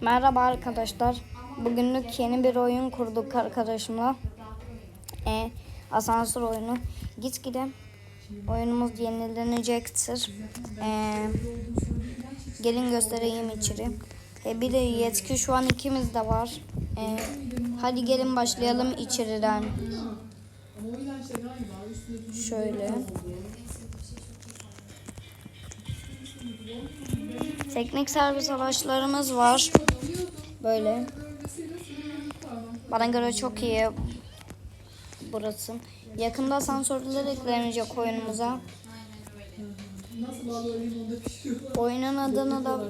Merhaba arkadaşlar. Bugünlük yeni bir oyun kurduk arkadaşımla. Ee, asansör oyunu. Gitgide oyunumuz yenilenecektir. Ee, gelin göstereyim içeri. Ee, bir de yetki şu an ikimiz de var. Ee, hadi gelin başlayalım içeriden. Şöyle. Teknik servis araçlarımız var. Böyle. Bana göre çok iyi burası. Yakında asansörler eklenecek oyunumuza. Oyunun adını da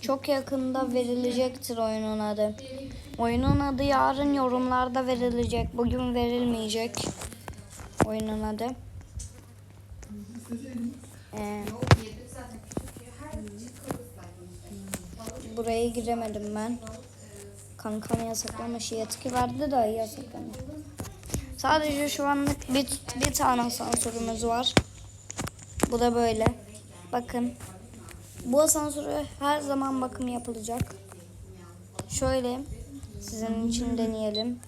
çok yakında verilecektir oyunun adı. Oyunun adı yarın yorumlarda verilecek. Bugün verilmeyecek. Oyunun adı. Ee, buraya giremedim ben. Kankam yasaklamış yetki verdi de yasaklamış. Sadece şu anlık bir, bir tane asansörümüz var. Bu da böyle. Bakın. Bu asansöre her zaman bakım yapılacak. Şöyle sizin için deneyelim.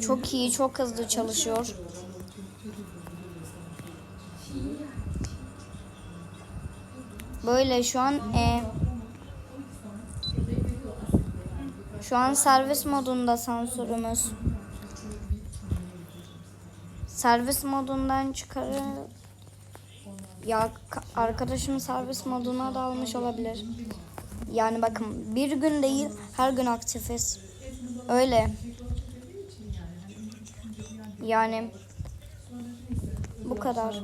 Çok iyi, çok hızlı çalışıyor. Böyle şu an e, şu an servis modunda sensörümüz. Servis modundan çıkarı ya ka- arkadaşım servis moduna da almış olabilir. Yani bakın bir gün değil her gün aktifiz. Öyle. Yani bu kadar.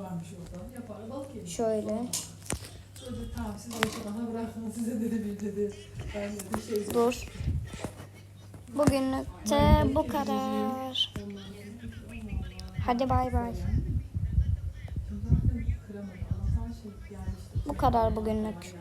Şöyle. Tamam siz boşu bana bırakın size dedi bir dedi. Ben dedi şey Dur. Bugünlük de bu kadar. Hadi bay bay. Bu kadar bugünlük.